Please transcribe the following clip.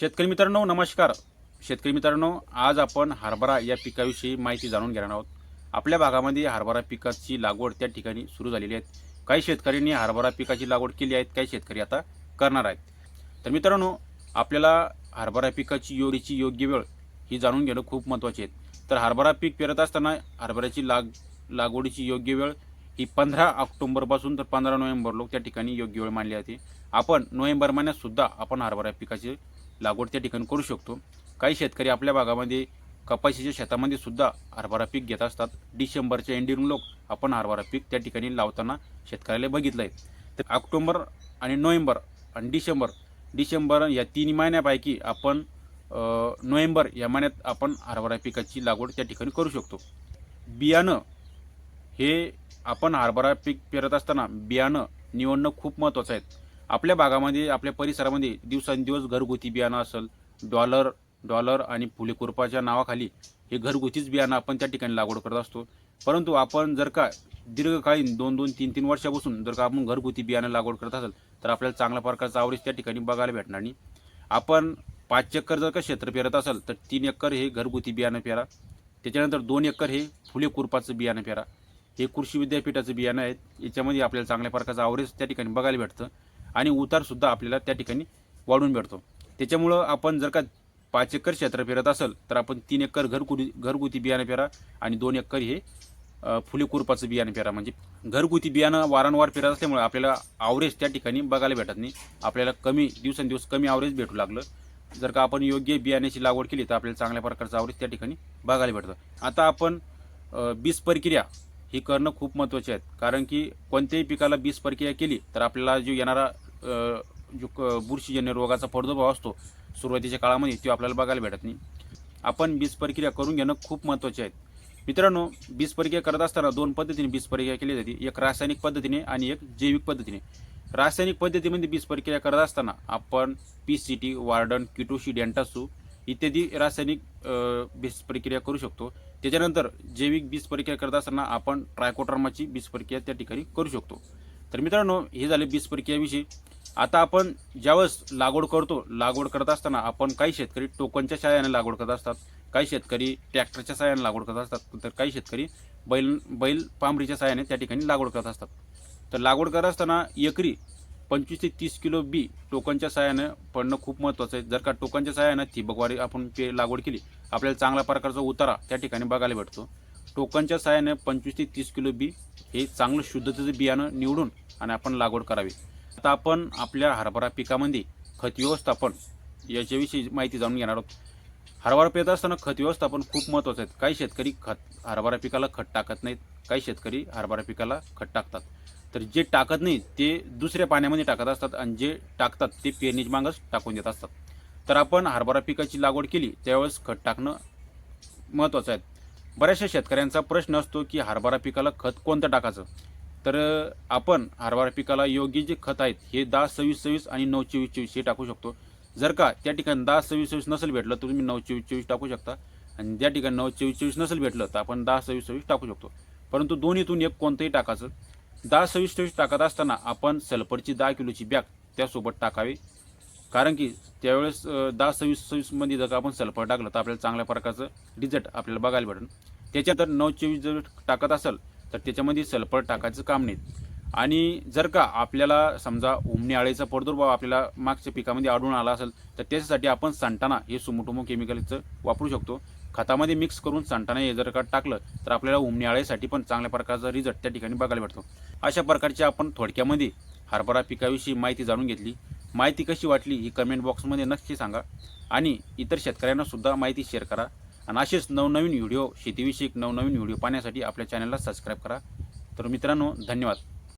शेतकरी मित्रांनो नमस्कार. शेतकरी मित्रांनो आज आपण हरभरा या पिकाविषयी माहिती जाणून घेणार आहोत. आपल्या भागामध्ये हरभरा पिकाची लागवड त्या ठिकाणी सुरू झालेली आहे. काही शेतकऱ्यांनी हरभरा पिकाची लागवड केली आहे काही शेतकरी आता करणार आहेत. तर मित्रांनो आपल्याला हरभरा पिकाची योरीची योग्य वेळ ही जाणून घेणं खूप महत्त्वाचे आहे. तर हरभरा पीक पेरत असताना हरभऱ्याची लाग लागवडीची योग्य वेळ ही पंधरा ऑक्टोंबरपासून तर पंधरा नोव्हेंबर लोक त्या ठिकाणी योग्य वेळ मानली जाते. आपण नोव्हेंबर महिन्यातसुद्धा आपण हरभरा पिकाची लागवड त्या ठिकाणी करू शकतो. काही शेतकरी आपल्या भागामध्ये कपाशीच्या शेतामध्ये सुद्धा हरभरा पीक घेत असतात. डिसेंबरच्या एंडिंग लोक आपण हरभरा पीक त्या ठिकाणी लावताना शेतकऱ्याला बघितलं आहे तर ऑक्टोंबर आणि नोव्हेंबर आणि डिसेंबर डिसेंबर या तीन महिन्यापैकी आपण नोव्हेंबर या महिन्यात आपण हरभरा पिकाची लागवड त्या ठिकाणी करू शकतो. बियाणं हे आपण हरभरा पीक पेरत असताना बियाणं निवडणं खूप महत्त्वाचं आहे. आपल्या भागामध्ये आपल्या परिसरामध्ये दिवसांदिवस घरगुती बियाणं असेल डॉलर डॉलर आणि फुलेकुरपाच्या नावाखाली हे घरगुतीच बियाणं आपण त्या ठिकाणी लागवड करत असतो. परंतु आपण जर का दीर्घकालीन दोन दोन तीन तीन वर्षापासून जर का आपण घरगुती बियाणं लागवड करत असेल तर आपल्याला चांगल्या प्रकारचा आवरेज त्या ठिकाणी बघायला भेटणार नाही. आपण पाच एकर जर का क्षेत्र पेरत असेल तर तीन एकर हे घरगुती बियाणं पेरा. त्याच्यानंतर दोन एकर हे फुले कुरपाचं बियाणं पेरा. हे कृषी विद्यापीठाचं बियाणं आहेत. याच्यामध्ये आपल्याला चांगल्या प्रकारचं आवरेज त्या ठिकाणी बघायला भेटतं. आणि उतारसुद्धा आपल्याला त्या ठिकाणी वाढून भेटतो त्याच्यामुळं आपण जर का पाच एकर क्षेत्र पेरत असेल तर आपण तीन एकर घरगुती घरगुती बियाणं पेरा आणि दोन एकर हे फुले कुरपाचं बियाणं पेरा. म्हणजे घरगुती बियाणं वारंवार पेरत असल्यामुळे आपल्याला आवरेज त्या ठिकाणी बघायला भेटत नाही. आपल्याला कमी दिवसेंदिवस कमी आवरेज भेटू लागलं. जर का आपण योग्य बियाण्याची लागवड केली तर आपल्याला चांगल्या प्रकारचं आवरेज त्या ठिकाणी बघायला भेटतं. आता आपण बीस बीज प्रक्रिया ही करणं खूप महत्त्वाचे आहेत कारण की कोणत्याही पिकाला बीज प्रक्रिया केली तर आपल्याला जो येणारा जो क- बुरशीजन्य रोगाचा प्रादुर्भाव असतो सुरुवातीच्या काळामध्ये तो आपल्याला बघायला भेटत नाही. आपण बीज प्रक्रिया करून घेणं खूप महत्त्वाचे आहेत. मित्रांनो बीज प्रक्रिया करत असताना दोन पद्धतीने बीज प्रक्रिया केली जाते. एक रासायनिक पद्धतीने आणि एक जैविक पद्धतीने. रासायनिक पद्धतीमध्ये बीज प्रक्रिया करत असताना आपण पी सी टी वार्डन किटोशी डेंटासू इत्यादी रासायनिक बीज प्रक्रिया करू शकतो. त्याच्यानंतर जैविक बीज प्रक्रिया करत असताना आपण ट्रायकोटर्माची बीज प्रक्रिया त्या ठिकाणी करू शकतो. तर मित्रांनो हे झाले बीज प्रक्रियाविषयी. आता आपण ज्यावेळेस लागवड करतो लागवड करत असताना आपण काही शेतकरी टोकनच्या साह्याने लागवड करत असतात काही शेतकरी ट्रॅक्टरच्या साह्याने लागवड करत असतात तर काही शेतकरी बैल बैल पांबरीच्या साह्याने त्या ठिकाणी लागवड करत असतात. तर लागवड करत असताना एकरी पंचवीस ते तीस किलो बी टोकनच्या सहाय्यानं पडणं खूप महत्त्वाचं आहे. जर का टोकनच्या सहाय्यानं ठिबकवारी आपण पे लागवड केली आपल्याला चांगल्या प्रकारचा उतारा त्या ठिकाणी बघायला भेटतो. टोकनच्या सहाय्याने पंचवीस ते तीस किलो बी हे चांगलं शुद्धतेचं बियाणं निवडून आणि आपण लागवड करावी. आता आपण आपल्या हरभरा पिकामध्ये खत व्यवस्थापन याच्याविषयी माहिती जाणून घेणार आहोत. हरभरा पेरत असताना खत व्यवस्थापन खूप महत्त्वाचं आहे. काही शेतकरी खत हरभरा पिकाला खत टाकत नाहीत. काही शेतकरी हरभरा पिकाला खत टाकतात. तर जे टाकत नाही ते दुसऱ्या पाण्यामध्ये टाकत असतात आणि जे टाकतात ते पेरणीच मागच टाकून देत असतात. तर आपण हरभरा पिकाची लागवड केली त्यावेळेस खत टाकणं महत्त्वाचं आहे. बऱ्याचशा शेतकऱ्यांचा प्रश्न असतो की हरभरा पिकाला खत कोणतं टाकायचं? तर आपण हरभरा पिकाला योग्य जे खत आहेत हे दहा सव्वीस सव्वीस आणि नऊ चोवीस चोवीस हे टाकू शकतो. जर का त्या ठिकाणी दहा सव्वीस सव्वीस नसेल भेटलं तर तुम्ही नऊ चोवीस चोवीस टाकू शकता. आणि ज्या ठिकाणी नऊ चोवीस चोवीस नसेल भेटलं तर आपण दहा सव्वीस सव्वीस टाकू शकतो. परंतु दोन्हीतून एक कोणतंही टाकायचं. दहा सव्वीस चोवीस टाकत असताना आपण सल्फरची दहा किलोची बॅग त्यासोबत टाकावी. कारण की त्यावेळेस दहा सव्वीस सव्वीसमध्ये जर का आपण सल्फर टाकलं तर आपल्याला चांगल्या प्रकारचं रिझल्ट आपल्याला बघायला भेटेल त्याच्यानंतर नऊ चोवीस जर टाकत असेल तर त्याच्यामध्ये सल्फर टाकायचं काम नाही. आणि जर का आपल्याला समजा उमणी आळीचा प्रादुर्भाव आपल्याला मागच्या पिकामध्ये आढळून आला असेल तर त्याच्यासाठी आपण सांटाना हे सुमोटोमो केमिकलचं वापरू शकतो. खतामध्ये मिक्स करून सांटाना हे जर का टाकलं तर आपल्याला उमणी आळीसाठी पण चांगल्या प्रकारचा रिझल्ट त्या ठिकाणी बघायला भेटतो. अशा प्रकारची आपण थोडक्यामध्ये हरभरा पिकाविषयी माहिती जाणून घेतली. माहिती कशी वाटली ही कमेंट बॉक्समध्ये नक्की सांगा. आणि इतर शेतकऱ्यांनासुद्धा माहिती शेअर करा. आणि असेच नवनवीन व्हिडिओ शेतीविषयक नवनवीन व्हिडिओ पाहण्यासाठी आपल्या चॅनलला सबस्क्राईब करा. तर मित्रांनो धन्यवाद.